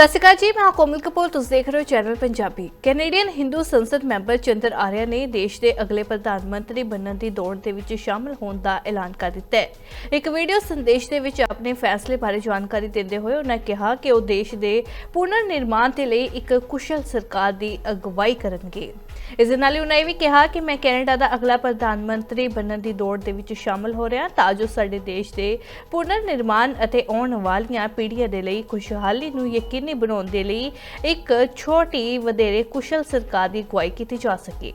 ਸਤਿ ਸ਼੍ਰੀ ਅਕਾਲ ਜੀ, ਮੈਂ ਕੋਮਲ ਕਪੂਰ, ਤੁਸੀਂ ਦੇਖ ਰਹੇ ਹੋ ਚੈਨਲ ਪੰਜਾਬੀ। ਕੈਨੇਡੀਅਨ ਹਿੰਦੂ ਸੰਸਦ ਮੈਂਬਰ ਚੰਦਰ ਆਰਿਆ ਨੇ ਦੇਸ਼ ਦੇ ਅਗਲੇ ਪ੍ਰਧਾਨ ਮੰਤਰੀ ਬਣਨ ਦੀ ਦੌੜ ਦੇ ਵਿੱਚ ਸ਼ਾਮਲ ਹੋਣ ਦਾ ਐਲਾਨ ਕਰ ਦਿੱਤਾ ਹੈ। ਇੱਕ ਵੀਡੀਓ ਸੰਦੇਸ਼ ਦੇ ਵਿੱਚ ਆਪਣੇ ਫੈਸਲੇ ਬਾਰੇ ਜਾਣਕਾਰੀ ਦਿੰਦੇ ਹੋਏ ਉਹਨਾਂ ਕਿਹਾ ਕਿ ਉਹ ਦੇਸ਼ ਦੇ ਪੁਨਰ ਨਿਰਮਾਣ ਦੇ ਲਈ ਇੱਕ ਕੁਸ਼ਲ ਸਰਕਾਰ ਦੀ ਅਗਵਾਈ ਕਰਨਗੇ। ਇਸ ਦੇ ਨਾਲ ਹੀ ਉਹਨਾਂ ਇਹ ਵੀ ਕਿਹਾ ਕਿ ਮੈਂ ਕੈਨੇਡਾ ਦਾ ਅਗਲਾ ਪ੍ਰਧਾਨ ਮੰਤਰੀ ਬਣਨ ਦੀ ਦੌੜ ਦੇ ਵਿੱਚ ਸ਼ਾਮਲ ਹੋ ਰਿਹਾ ਤਾਂ ਜੋ ਸਾਡੇ ਦੇਸ਼ ਦੇ ਪੁਨਰ ਨਿਰਮਾਣ ਅਤੇ ਆਉਣ ਵਾਲੀਆਂ ਪੀੜ੍ਹੀਆਂ ਦੇ ਲਈ ਖੁਸ਼ਹਾਲੀ ਨੂੰ ਯਕੀਨੀ ਬਣਾਉਣ ਦੇ ਲਈ ਇੱਕ ਛੋਟੀ ਵਧੇਰੇ ਕੁਸ਼ਲ ਸਰਕਾਰ ਦੀ ਅਗਵਾਈ ਕੀਤੀ ਜਾ ਸਕੇ।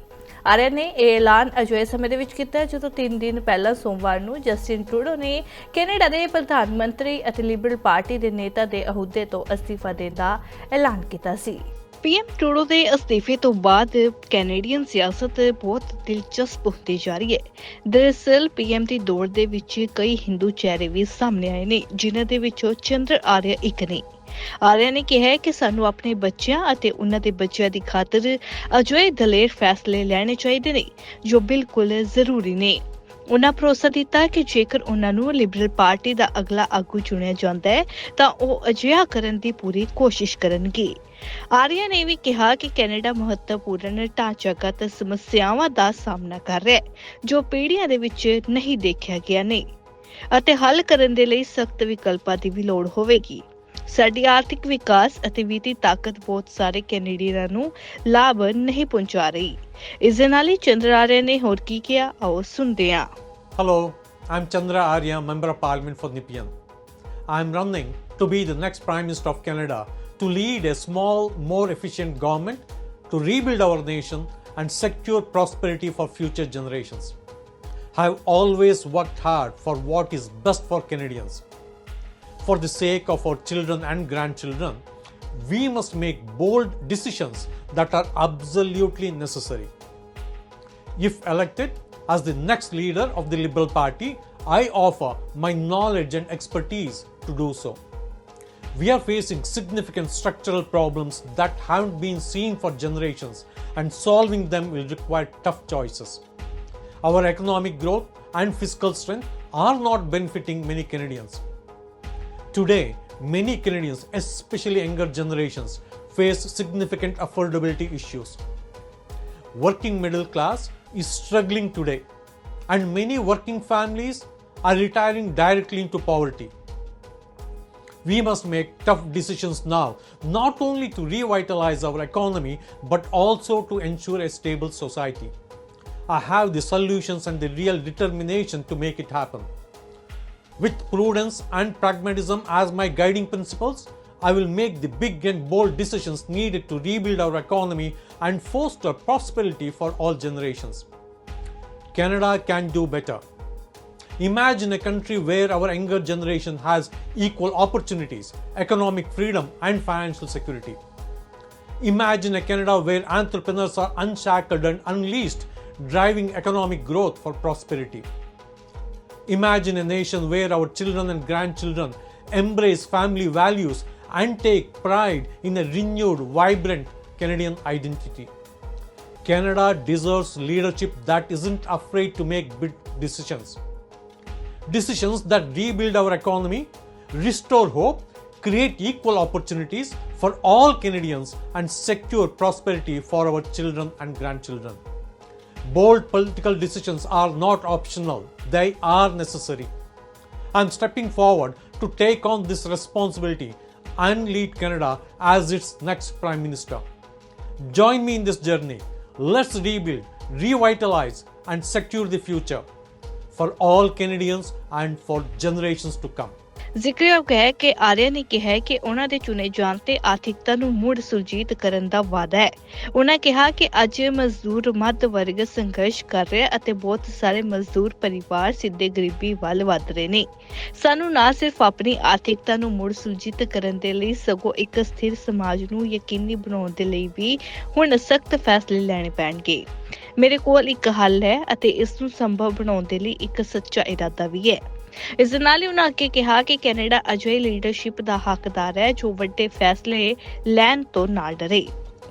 ਆਰਿਆ ਨੇ ਇਹ ਐਲਾਨ ਅਜਿਹੇ ਸਮੇਂ ਦੇ ਵਿੱਚ ਕੀਤਾ ਹੈ, ਜਦੋਂ 3 ਦਿਨ ਪਹਿਲਾਂ ਸੋਮਵਾਰ ਨੂੰ ਜਸਟਿਨ ਟਰੂਡੋ ਨੇ ਕੈਨੇਡਾ ਦੇ ਪ੍ਰਧਾਨ ਮੰਤਰੀ ਅਤੇ ਲਿਬਰਲ ਪਾਰਟੀ ਦੇ ਨੇਤਾ ਦੇ ਅਹੁਦੇ ਤੋਂ ਅਸਤੀਫਾ ਦੇਣ ਦਾ ਐਲਾਨ ਕੀਤਾ ਸੀ। ਪੀਐਮ ਟਰੂਡੋ ਦੇ ਅਸਤੀਫੇ ਤੋਂ ਬਾਅਦ ਕੈਨੇਡੀਅਨ ਸਿਆਸਤ ਬਹੁਤ ਦਿਲਚਸਪ ਹੁੰਦੀ ਜਾ ਰਹੀ ਹੈ। ਦਰਅਸਲ, ਪੀਐਮ ਦੀ ਦੌੜ ਦੇ ਵਿੱਚ ਕਈ ਹਿੰਦੂ ਚਿਹਰੇ ਵੀ ਸਾਹਮਣੇ ਆਏ ਨੇ, ਜਿਨ੍ਹਾਂ ਦੇ ਵਿੱਚੋਂ ਚੰਦਰ ਆਰਿਆ ਇੱਕ ਨੇ। ਆਰਿਆ ਨੇ ਕਿਹਾ ਕਿ ਸਾਨੂੰ ਆਪਣੇ ਬੱਚਿਆਂ ਅਤੇ ਉਹਨਾਂ ਦੇ ਬੱਚਿਆਂ ਦੀ ਖਾਤਰ ਅਜਿਹੇ ਦਲੇਰ ਫੈਸਲੇ ਲੈਣੇ ਚਾਹੀਦੇ ਨੇ, ਜੋ ਬਿਲਕੁਲ ਜ਼ਰੂਰੀ ਨੇ। ਉਹਨਾਂ ਭਰੋਸਾ ਦਿੱਤਾ ਕਿ ਜੇਕਰ ਉਹਨਾਂ ਨੂੰ ਲਿਬਰਲ ਪਾਰਟੀ ਦਾ ਅਗਲਾ ਆਗੂ ਚੁਣਿਆ ਜਾਂਦਾ ਹੈ, ਤਾਂ ਉਹ ਅਜਿਹਾ ਕਰਨ ਦੀ ਪੂਰੀ ਕੋਸ਼ਿਸ਼ ਕਰਨਗੇ। ਆਰੀਆ ਨੇ ਵੀ ਕਿਹਾ ਕਿ ਕੈਨੇਡਾ ਮਹੱਤਵਪੂਰਨ ਢਾਂਚਾਗਤ ਸਮੱਸਿਆਵਾਂ ਦਾ ਸਾਹਮਣਾ ਕਰ ਰਿਹਾ ਹੈ, ਜੋ ਪੀੜ੍ਹੀਆਂ ਦੇ ਵਿੱਚ ਨਹੀਂ ਦੇਖਿਆ ਗਿਆ ਨੇ। ਅਤੇ ਹੱਲ ਕਰਨ ਦੇ ਲਈ ਸਖਤ ਵਿਕਲਪਾਂ ਦੀ ਵੀ ਲੋੜ ਹੋਵੇਗੀ। ਸਾਡੀ ਆਰਥਿਕ ਵਿਕਾਸ ਅਤੇ ਵਿੱਤੀ ਤਾਕਤ ਬਹੁਤ ਸਾਰੇ ਕੈਨੇਡੀਅਨਾਂ ਨੂੰ ਲਾਭ ਨਹੀਂ ਪਹੁੰਚਾ ਰਹੀ ਇਸ ਦੇ ਨਾਲ ਹੀ ਚੰਦਰਾ ਆਰਿਆ ਨੇ ਹੋਰ ਕੀ ਕਿਹਾ ਆਓ ਸੁਣਦੇ ਹਾਂ hello I'm Chandra Arya member of parliament for Nepean I'm running to be the next prime minister of Canada to lead a small more efficient government to rebuild our nation and secure prosperity for future generations. I have always worked hard for what is best for Canadians. For the sake of our children and grandchildren, we must make bold decisions that are absolutely necessary. If elected as the next leader of the Liberal Party, I offer my knowledge and expertise to do so. We are facing significant structural problems that haven't been seen for generations, and solving them will require tough choices. Our economic growth and fiscal strength are not benefiting many Canadians. Today, many Canadians, especially younger generations, face significant affordability issues working middle class is struggling today, and many working families are retiring directly into poverty. We must make tough decisions now, not only to revitalize our economy, but also to ensure a stable society. I have the solutions and the real determination to make it happen. With prudence and pragmatism as my guiding principles, I will make the big and bold decisions needed to rebuild our economy and foster prosperity for all generations. Canada can do better. Imagine a country where our younger generation has equal opportunities, economic freedom, and financial security. Imagine a Canada where entrepreneurs are unshackled and unleashed, driving economic growth for prosperity. Imagine a nation where our children and grandchildren embrace family values and take pride in a renewed, vibrant Canadian identity. Canada deserves leadership that isn't afraid to make big decisions. Decisions that rebuild our economy, restore hope, create equal opportunities for all Canadians, and secure prosperity for our children and grandchildren. Bold political decisions are not optional, they are necessary. I'm stepping forward to take on this responsibility and lead Canada as its next Prime Minister. Join me in this journey. Let's rebuild, revitalize, and secure the future for all Canadians and for generations to come. ਜ਼ਿਕਰਯੋਗ ਹੈ ਕਿ ਆਰਿਆ ਨੇ ਕਿਹਾ ਕਿ ਉਹਨਾਂ ਦੇ ਚੁਣੇ ਜਾਣ ਤੇ ਆਰਥਿਕਤਾ ਨੂੰ ਮੁੜ ਸੁਰਜੀਤ ਕਰਨ ਦਾ ਵਾਅਦਾ ਹੈ। ਉਹਨਾਂ ਕਿਹਾ ਕਿ ਅੱਜ ਮਜ਼ਦੂਰ ਮੱਧ ਵਰਗ ਸੰਘਰਸ਼ ਕਰ ਰਿਹਾ ਅਤੇ ਬਹੁਤ ਸਾਰੇ ਮਜ਼ਦੂਰ ਪਰਿਵਾਰ ਸਿੱਧੇ ਗਰੀਬੀ ਵੱਲ ਵਧ ਰਹੇ ਨੇ। ਸਾਨੂੰ ਨਾ ਸਿਰਫ ਆਪਣੀ ਆਰਥਿਕਤਾ ਨੂੰ ਮੁੜ ਸੁਰਜੀਤ ਕਰਨ ਦੇ ਲਈ, ਸਗੋਂ ਇੱਕ ਸਥਿਰ ਸਮਾਜ ਨੂੰ ਯਕੀਨੀ ਬਣਾਉਣ ਦੇ ਲਈ ਵੀ ਹੁਣ ਸਖਤ ਫੈਸਲੇ ਲੈਣੇ ਪੈਣਗੇ। ਮੇਰੇ ਕੋਲ ਇੱਕ ਹੱਲ ਹੈ ਅਤੇ ਇਸ ਨੂੰ ਸੰਭਵ ਬਣਾਉਣ ਦੇ ਲਈ ਇੱਕ ਸੱਚਾ ਇਰਾਦਾ ਵੀ ਹੈ। ਇਸ ਦੇ ਨਾਲ ਹੀ ਉਹਨਾਂ ਅੱਗੇ ਕਿਹਾ ਕਿ ਕੈਨੇਡਾ ਅਜਿਹੀ ਲੀਡਰਸ਼ਿਪ ਦਾ ਹੱਕਦਾਰ ਹੈ ਜੋ ਵੱਡੇ ਫੈਸਲੇ ਲੈਣ ਤੋਂ ਨਾ ਡਰੇ।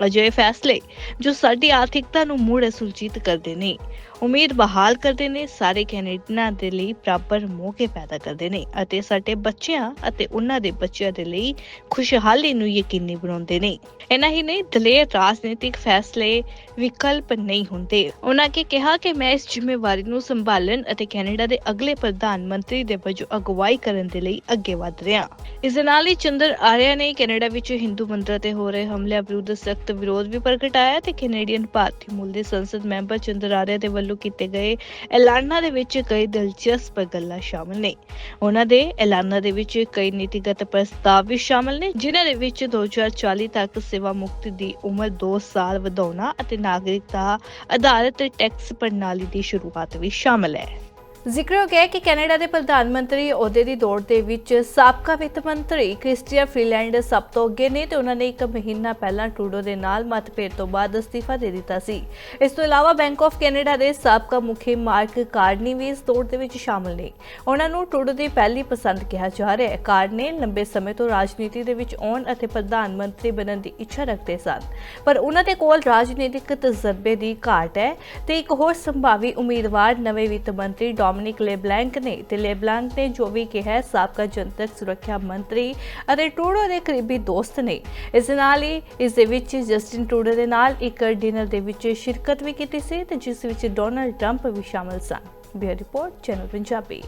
ਅਜਿਹੇ ਫੈਸਲੇ ਜੋ ਸਾਡੀ ਆਰਥਿਕਤਾ ਨੂੰ ਮੁੜ ਸੁਲਝਿਤ ਕਰਦੇ ਨੇ। ਉਮੀਦ ਬਹਾਲ ਕਰਦੇ ਨੇ, ਸਾਰੇ ਕੈਨੇਡੀਅਨਾਂ ਦੇ ਲਈ ਬਰਾਬਰ ਮੌਕੇ ਪੈਦਾ ਕਰਦੇ ਨੇ ਅਤੇ ਸਾਡੇ ਬੱਚਿਆਂ ਅਤੇ ਉਹਨਾਂ ਦੇ ਬੱਚਿਆਂ ਦੇ ਲਈ ਖੁਸ਼ਹਾਲੀ ਨੂੰ ਯਕੀਨੀ ਬਣਾਉਂਦੇ ਨੇ। ਇਹਨਾਂ ਹੀ ਨਹੀਂ, ਦਲੇਰ ਰਾਜਨੀਤਿਕ ਫੈਸਲੇ ਵਿਕਲਪ ਨਹੀਂ ਹੁੰਦੇ। ਉਹਨਾਂ ਕੇ ਕਿਹਾ ਕਿ ਮੈਂ ਇਸ ਜ਼ਿੰਮੇਵਾਰੀ ਨੂੰ ਸੰਭਾਲਣ ਅਤੇ ਕੈਨੇਡਾ ਦੇ ਅਗਲੇ ਪ੍ਰਧਾਨ ਮੰਤਰੀ ਦੇ ਵਜੋਂ ਅਗਵਾਈ ਕਰਨ ਦੇ ਲਈ ਅੱਗੇ ਵਧ ਰਿਹਾ ਇਸ ਦੇ ਨਾਲ ਹੀ ਚੰਦਰ ਆਰਿਆ ਨੇ ਕੈਨੇਡਾ ਵਿੱਚ ਹਿੰਦੂ ਮੰਦਰਾਂ ਤੇ ਹੋ ਰਹੇ ਹਮਲਿਆਂ ਵਿਰੁੱਧ ਸਖਤ ਵਿਰੋਧ ਵੀ ਪ੍ਰਗਟਾਇਆ ਤੇ ਕੈਨੇਡੀਅਨ ਭਾਰਤੀ ਮੂਲ ਦੇ ਸੰਸਦ ਮੈਂਬਰ ਚੰਦਰ ਆਰਿਆ ਦੇ ਵੱਲੋਂ ਕੀਤੇ ਗਏ ਐਲਾਨਾਂ ਦੇ ਵਿੱਚ ਕਈ ਦਿਲਚਸਪ ਗੱਲਾਂ ਸ਼ਾਮਲ ਨੇ। ਉਹਨਾਂ ਦੇ ਐਲਾਨਾਂ ਦੇ ਵਿੱਚ ਕਈ ਨੀਤੀਗਤ ਪ੍ਰਸਤਾਵ ਵੀ ਸ਼ਾਮਲ ਨੇ, ਜਿਨ੍ਹਾਂ ਦੇ ਵਿੱਚ 2040 ਤੱਕ ਸੇਵਾ ਮੁਕਤੀ ਦੀ ਉਮਰ 2 ਸਾਲ ਵਧਾਉਣਾ ਅਤੇ ਨਾਗਰਿਕਤਾ ਆਧਾਰਿਤ ਟੈਕਸ ਪ੍ਰਣਾਲੀ ਦੀ ਸ਼ੁਰੂਆਤ ਵੀ ਸ਼ਾਮਲ ਹੈ। ਜ਼ਿਕਰ ਹੋ ਗਿਆ ਕਿ ਕੈਨੇਡਾ ਦੇ ਪ੍ਰਧਾਨ ਮੰਤਰੀ ਅਹੁਦੇ ਦੀ ਦੌੜ ਦੇ ਵਿੱਚ ਸਾਬਕਾ ਵਿੱਤ ਮੰਤਰੀ ਕ੍ਰਿਸਟੀਆ ਫ੍ਰੀਲੈਂਡ ਸਭ ਤੋਂ ਅੱਗੇ ਨੇ ਤੇ ਉਹਨਾਂ ਨੇ ਇੱਕ ਮਹੀਨਾ ਪਹਿਲਾਂ ਟਰੂਡੋ ਦੇ ਨਾਲ ਮਤਭੇਦ ਤੋਂ ਬਾਅਦ ਅਸਤੀਫਾ ਦੇ ਦਿੱਤਾ ਸੀ। ਇਸ ਤੋਂ ਇਲਾਵਾ ਬੈਂਕ ਆਫ ਕੈਨੇਡਾ ਦੇ ਸਾਬਕਾ ਮੁਖੀ ਮਾਰਕ ਕਾਰਨੀ ਵੀ ਇਸ ਦੌੜ ਦੇ ਵਿੱਚ ਸ਼ਾਮਲ ਨੇ। ਉਹਨਾਂ ਨੂੰ ਟਰੂਡੋ ਦੀ ਪਹਿਲੀ ਪਸੰਦ ਕਿਹਾ ਜਾ ਰਿਹਾ ਹੈ। ਕਾਰਨੇ ਲੰਬੇ ਸਮੇਂ ਤੋਂ ਰਾਜਨੀਤੀ ਦੇ ਵਿੱਚ ਆਉਣ ਅਤੇ ਪ੍ਰਧਾਨ ਮੰਤਰੀ ਬਣਨ ਦੀ ਇੱਛਾ ਰੱਖਦੇ ਸਨ। ਪਰ ਉਹਨਾਂ ਦੇ ਕੋਲ ਰਾਜਨੀਤਿਕ ਤਜਰਬੇ ਦੀ ਘਾਟ ਹੈ ਤੇ ਇੱਕ ਹੋਰ ਸੰਭਾਵੀ ਉਮੀਦਵਾਰ ਨਵੇਂ ਵਿੱਤ ਮੰਤਰੀ ਡੋਮਿਨਿਕ ਲੇਬਲੈਂਕ ਨੇ ਤੇ ਲੇਬਲੈਂਕ ਨੇ ਜੋ ਵੀ ਕਿਹਾ, ਸਾਬਕਾ ਜਨਤਕ ਸੁਰੱਖਿਆ ਮੰਤਰੀ ਅਤੇ ਟਰੂਡੋ ਦੇ ਕਰੀਬੀ ਦੋਸਤ ਨੇ। ਇਸ ਨਾਲ ਹੀ, ਇਸ ਦੇ ਵਿੱਚ ਜਸਟਿਨ ਟਰੂਡੋ ਦੇ ਨਾਲ ਇੱਕ ਡਿਨਰ ਦੇ ਵਿੱਚ ਸ਼ਿਰਕਤ ਵੀ ਕੀਤੀ ਸੀ ਤੇ ਜਿਸ ਵਿੱਚ ਡੋਨਲਡ ਟਰੰਪ ਵੀ ਸ਼ਾਮਲ ਸਨ। Bureau report, channel Punjabi.